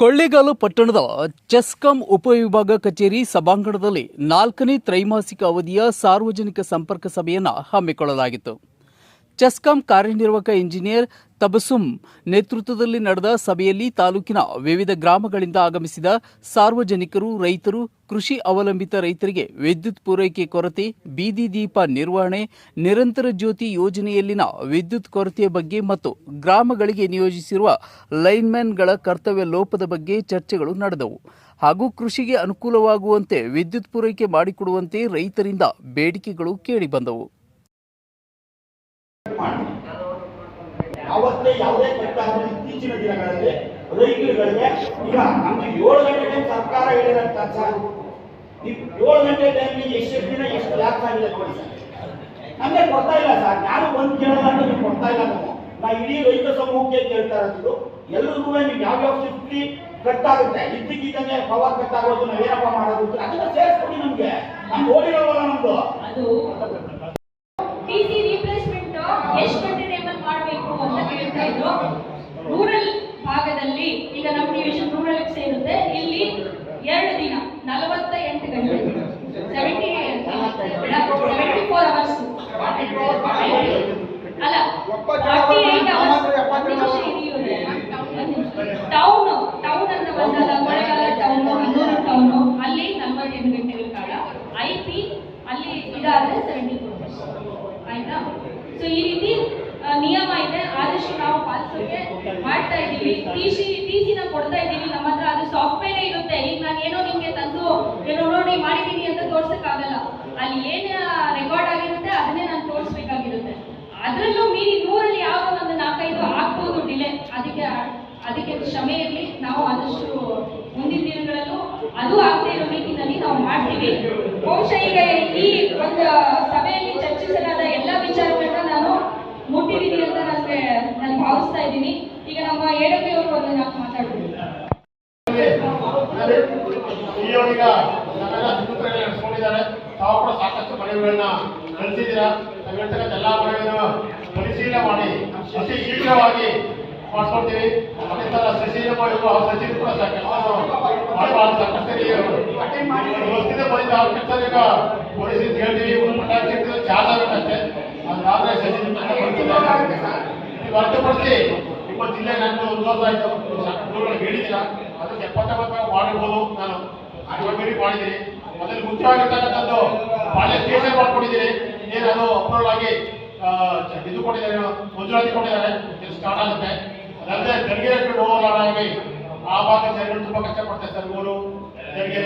ಕೊಳ್ಳೇಗಾಲ ಪಟ್ಟಣದ ಚೆಸ್ಕಾಂ ಉಪವಿಭಾಗ ಕಚೇರಿ ಸಭಾಂಗಣದಲ್ಲಿ ನಾಲ್ಕನೇ ತ್ರೈಮಾಸಿಕ ಅವಧಿಯ ಸಾರ್ವಜನಿಕ ಸಂಪರ್ಕ ಸಭೆಯನ್ನು ಹಮ್ಮಿಕೊಳ್ಳಲಾಗಿತ್ತು. ಚೆಸ್ಕಾಂ ಕಾರ್ಯನಿರ್ವಾಹಕ ಇಂಜಿನಿಯರ್ ತಬಸುಂ ನೇತೃತ್ವದಲ್ಲಿ ನಡೆದ ಸಭೆಯಲ್ಲಿ ತಾಲೂಕಿನ ವಿವಿಧ ಗ್ರಾಮಗಳಿಂದ ಆಗಮಿಸಿದ ಸಾರ್ವಜನಿಕರು, ರೈತರು, ಕೃಷಿ ಅವಲಂಬಿತ ರೈತರಿಗೆ ವಿದ್ಯುತ್ ಪೂರೈಕೆ ಕೊರತೆ, ಬೀದಿ ದೀಪ ನಿರ್ವಹಣೆ, ನಿರಂತರ ಜ್ಯೋತಿ ಯೋಜನೆಯಲ್ಲಿನ ವಿದ್ಯುತ್ ಕೊರತೆಯ ಬಗ್ಗೆ ಮತ್ತು ಗ್ರಾಮಗಳಿಗೆ ನಿಯೋಜಿಸಿರುವ ಲೈನ್ಮ್ಯಾನ್ಗಳ ಕರ್ತವ್ಯ ಲೋಪದ ಬಗ್ಗೆ ಚರ್ಚೆಗಳು ನಡೆದವು. ಹಾಗೂ ಕೃಷಿಗೆ ಅನುಕೂಲವಾಗುವಂತೆ ವಿದ್ಯುತ್ ಪೂರೈಕೆ ಮಾಡಿಕೊಡುವಂತೆ ರೈತರಿಂದ ಬೇಡಿಕೆಗಳು ಕೇಳಿಬಂದವು. ಅವತ್ತೇ ಯಾವುದೇ ಕಟ್ಟಾದರೂ ಇತ್ತೀಚಿನ ದಿನಗಳಲ್ಲಿ ರೈತರುಗಳಿಗೆ, ಈಗ ನಮ್ಗೆ ಏಳು ಗಂಟೆ ಟೈಮ್ ಸರ್ಕಾರ ಹೇಳಿದಂತ ಸರ್ ಏಳು ಗಂಟೆ ಟೈಮ್ ಎಷ್ಟು ದಿನ, ಎಷ್ಟು ಲ್ಯಾಕ್ ಆಗಿದೆ ಕೊಡಿ ಸರ್. ನಮಗೆ ಕೊಡ್ತಾ ಇಲ್ಲ ಸರ್. ನಾನು ಬಂದು ಕೇಳೋದಂತ ನೀವು ಕೊಡ್ತಾ ಇಲ್ಲ ನಾವು ನಾ ಇಡೀ ರೈತ ಸಮೂಹಕ್ಕೆ ಕೇಳ್ತಾ ಇರೋದು ಎಲ್ರಿಗೂ ಯಾವ ಯಾವ್ಯಾವ ಶಿಫ್ಟಿ ಕಟ್ ಆಗುತ್ತೆ, ಇದ್ದಕ್ಕಿದ್ದಂಗೆ ಪವರ್ ಕಟ್ ಆಗೋದು, ನಾವೇನಪ್ಪ ಮಾಡೋದು ಅದನ್ನ ಸೇರಿಸ್ಕೊಡಿ ನಮ್ಗೆ. ನಮ್ಗೆ ಓಡಿರೋವಲ್ಲ ನಮ್ದು ಅದು ಟಿಸಿ ರಿಪ್ಲೇಸ್ಮೆಂಟ್ ಎಷ್ಟು ಗಂಟೆ ಟೈಮಲ್ಲಿ ಮಾಡಬೇಕು ಅಂತ ಕೇಳ್ತಾ ರೂರಲ್ ಭಾಗದಲ್ಲಿ, ಈಗ ನಮ್ಮ ಡಿವಿಷನ್ ರೂರಲ್ ಸೇರುತ್ತೆ. ಇಲ್ಲಿ ಎರಡು ದಿನ ನಲವತ್ತ ಎಂಟು ಗಂಟೆ. ಸೆವೆಂಟಿ ಸೆವೆಂಟಿ ಫೋರ್ ಅವರ್ಸ್ ಅಲ್ಲ ಫಾರ್ಟಿ ಏಟ್ ಟೌನ್ ಟೌನ್ ಅಂತ ಬಂದಾಗ ಮಳೆಗಾಲ ಟೌನ್ ಹನ್ನೂರು ಟೌನ್ ಅಲ್ಲಿ ನಲವತ್ತೆಂಟು ಗಂಟೆಗಳ ಕಾಲ. ಐ ಪಿ ಅಲ್ಲಿ ಇದಾದ್ರೆ ಸೆವೆಂಟಿ ಫೋರ್ ಆಯ್ತಾ? ಸೊ ಈ ರೀತಿ ನಿಯಮ ಇದೆ. ಆದಷ್ಟು ನಾವು ಇದ್ದೀವಿ. ಟಿ ಸಿ ಟಿ ಸಿನ ಕೊಡ್ತಾ ಇದ್ದೀವಿ. ನಮ್ಮ ಹತ್ರ ಅದು ಸಾಫ್ಟ್ವೇರ್ ಇರುತ್ತೆ. ಈಗ ನಾನು ಏನೋ ನಿಮಗೆ ತಂದು, ಏನೋ ನೋಡಿ ಮಾಡಿದ್ದೀನಿ ಅಂತ ತೋರ್ಸೋಕ್ಕಾಗಲ್ಲ. ಅಲ್ಲಿ ಏನು ರೆಕಾರ್ಡ್ ಆಗಿರುತ್ತೆ, ಅದನ್ನೇ ನಾನು ತೋರಿಸ್ಬೇಕಾಗಿರುತ್ತೆ. ಅದರಲ್ಲೂ ಮೀರಿ ನೂರಲ್ಲಿ ಯಾವ ಒಂದು ನಾಲ್ಕೈದು ಆಗ್ಬೋದು ಡಿಲೇ ಅದಕ್ಕೆ ಅದಕ್ಕೆ ಕ್ಷಮೆ ಇರಲಿ. ನಾವು ಆದಷ್ಟು ಮುಂದಿನ ದಿನಗಳಲ್ಲೂ ಅದು ಆಗದೆ ಇರೋ ರೀತಿಯಲ್ಲಿ ನಾವು ಮಾಡ್ತೀವಿ. ಬಹುಶಃ ಈಗ ಈ ಒಂದು ಸಭೆಯಲ್ಲಿ ಚರ್ಚಿಸಲಾದ ಎಲ್ಲ ವಿಚಾರಗಳನ್ನ ನಾನು ಮುಟ್ಟಿದ್ದೀನಿ ಅಂತ ನನಗೆ ನಾನು ಭಾವಿಸ್ತಾ ಇದ್ದೀನಿ ಈಗ ನಮ್ಮ ಎಡಬಿ ಅವರು ಒಂದು ನಾಲ್ಕು ಮಾತಾಡ್ತೀವಿ. ತಾವು ಕೂಡ ಸಾಕಷ್ಟು ಮನವಿಗಳನ್ನ ಕಳಿಸಿದ್ದೀರಾ ನಾವು ಎಲ್ಲ ಮನವಿಯನ್ನು ಪರಿಶೀಲನೆ ಮಾಡಿ, ಅತಿ ಶೀಘ್ರವಾಗಿ ಮಾಡಿಸ್ಕೊಡ್ತೀವಿ. ಅದೇ ಥರ ಸಸಿನ ಮಾಡಿರುವ ಸಸಿ ಕೂಡ ಸಾಕಷ್ಟು ವ್ಯವಸ್ಥಿತ ಬಂದಿದ್ದ ಕೆಲಸ ಈಗ ಪೊಲೀಸ್ ಹೇಳ್ತೀವಿ. ಪಟಾಕಿ ಚಾರ್ಜ್ ಅದು ಅದಾದ್ರೆ ಸಚಿವ ನೀವು ನಿಮ್ಮ ಜಿಲ್ಲೆ ನನ್ನ ಉದ್ಯೋಗ ಆಯಿತು. ದೂರುಗಳು ಹೇಳಿದ್ದೀರಾ? ಅದಕ್ಕೆ ಎಪ್ಪತ್ತೊಂಬತ್ತು ಮಾಡಿರ್ಬೋದು ನಾನು. ಇವಾಗ ಮಾಡಿದ್ದೀನಿ. ಅದ್ರಲ್ಲಿ ಮುಖ್ಯವಾಗಿರ್ತಕ್ಕಂಥದ್ದು ಪಾಳ್ಯ ಕೇಸೆ ಮಾಡ್ಕೊಂಡಿದ್ದೀನಿ. ಏನು ಅದು ಅಪ್ರೂವಲ್ ಆಗಿ ಇದು ಕೊಟ್ಟಿದ್ದಾರೆ, ಮಂಜೂರಾತಿ ಕೊಟ್ಟಿದ್ದಾರೆ. ಸ್ಟಾರ್ಟ್ ಆಗುತ್ತೆ. ಅದಲ್ಲದೆ ತೆರಿಗೆ ಆಗಿ ಆ ಭಾಗ ಜನಗಳು ತುಂಬ ಕಷ್ಟಪಡ್ತಾರೆ ಸರ್, ಊರು. ತೆರಿಗೆ